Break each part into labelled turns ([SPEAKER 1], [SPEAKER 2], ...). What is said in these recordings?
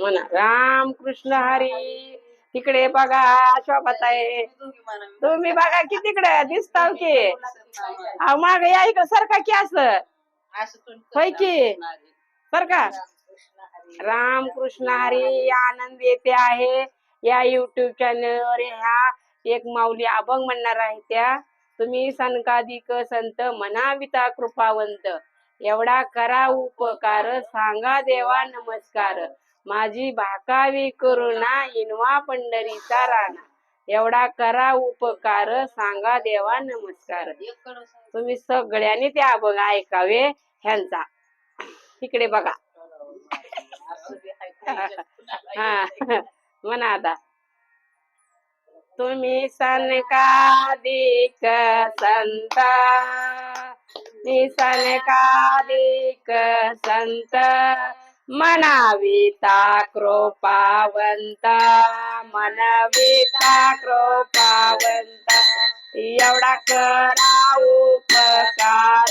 [SPEAKER 1] म्हणा राम कृष्ण हरी. तिकडे बघा शोभत आहे. तुम्ही बघा की तिकडे दिसताव की. अहो माग या इकडे सरका की असं. होय की? बर का राम कृष्ण हरी आनंद येते आहे. या युट्यूब चॅनलवर ह्या एक माऊली अभंग म्हणणार आहे त्या. तुम्ही सनकाधिक संत मनाविता कृपावंत. एवढा करा उपकार सांगा देवा नमस्कार. माझी भाकावी करुणा इनवा पंढरीचा राणा. एवढा करा उपकार सांगा देवा नमस्कार. तुम्ही सगळ्यांनी ते अभंग ऐकावे ह्यांचा. तिकडे बघा. हा. म्हणा आता. तुम्ही सनकादिक संत. मी सनकादिक संत. मनाविता कृपावंत मनविता कृपावंत एवढा करा उपकार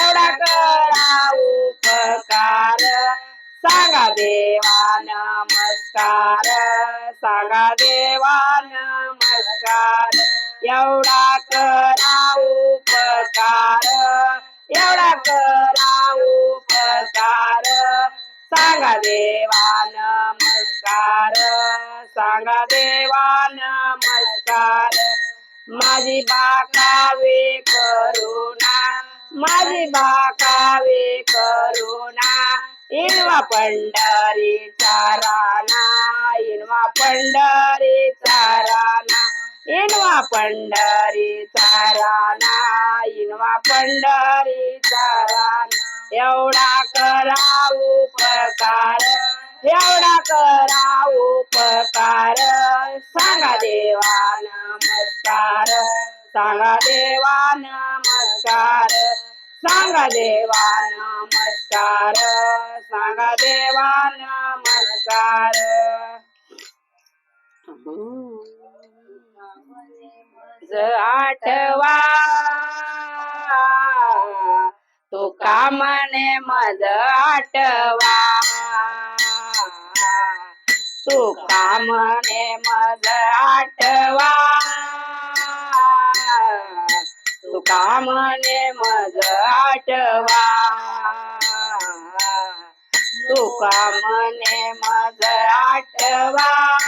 [SPEAKER 1] एवढा करा उपकार सांगा देवा नमस्कार सांगा देवा नमस्कार एवढा करा उपकार एवढा करा सांगा देवा नमस्कार. सांगा देवा नमस्कार. माझी बाकावे करुणा. माझी बाकावे करुणा. इनवा पंढरीचा राणा. इनवा पंढरीचा राणा. इनवा पंढरीचा राणा. इनवा पंढरीचा राणा. एवढा करा उपकार एवढा करा उपकार. सांगा देवा नमस्कार सांगा देवा नमस्कार. सांगा देवा नमस्कार सांगा देवा नमस्कार. आठवा. कामने मज आठवा. तू कामने मज आठवा. तू कामने मज आठवा. तू कामने मज आठवा.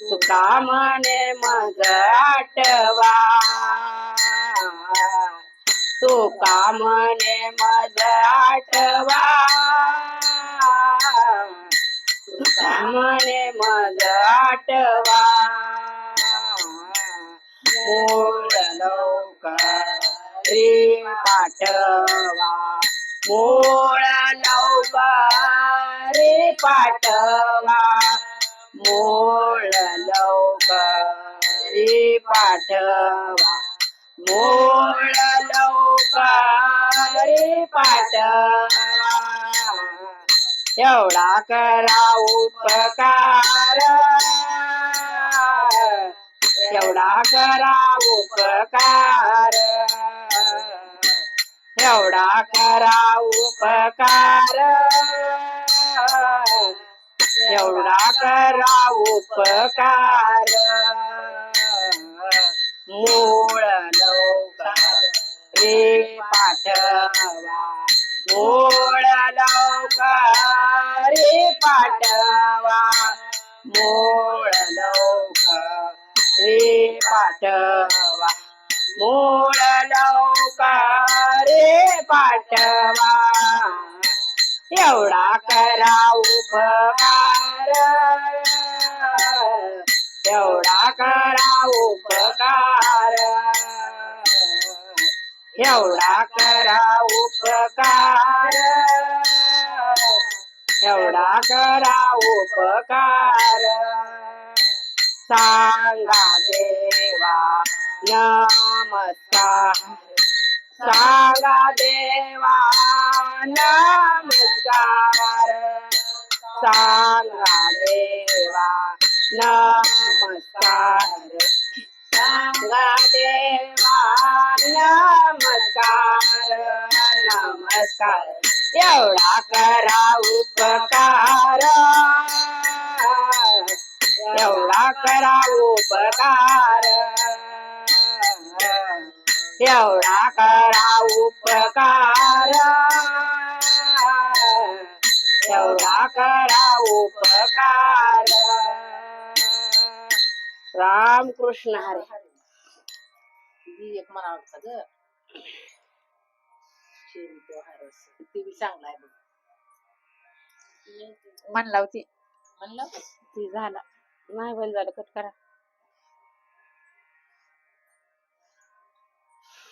[SPEAKER 1] तू कामने मज आठवा. तू कामने मज आठवा. तू मज आठवा. मूळ लवकर रे पाठवा. मूळ लवकर रे पाठवा. मूळ लवकर रे पाठवा. मोळ लवकर रे एवढा करा उपकार. एवढा करा उपकार. एवढा करा उपकार. एवढा करा उपकार. मूळ रे पाठवा. मोळ लवकर रे पाठवा. मोळ लवकर रे पाठवा. मोळ लवकर रे पाठवा. एवढा करा उपकार. एवढा करा उपकार. एवढा करा उपकार. एवढा करा उपकार. सांगा देवा नमस्कार. सांगा देवा नमस्कार. सांगा देवा नमस्कार. गंगा देवा नमस्कार नमस्कार. एवढा करा उपकार. एवढा करा उपकार. एवढा करा उपकार. एवढा करा उपकार. राम कृष्ण हरे।
[SPEAKER 2] ही एक म्हणावं ग. शेरी तो बी चांगला आहे बघ.
[SPEAKER 1] म्हणला होती.
[SPEAKER 2] म्हणलं
[SPEAKER 1] ती झाला. नाही बंद झालं. कट करा.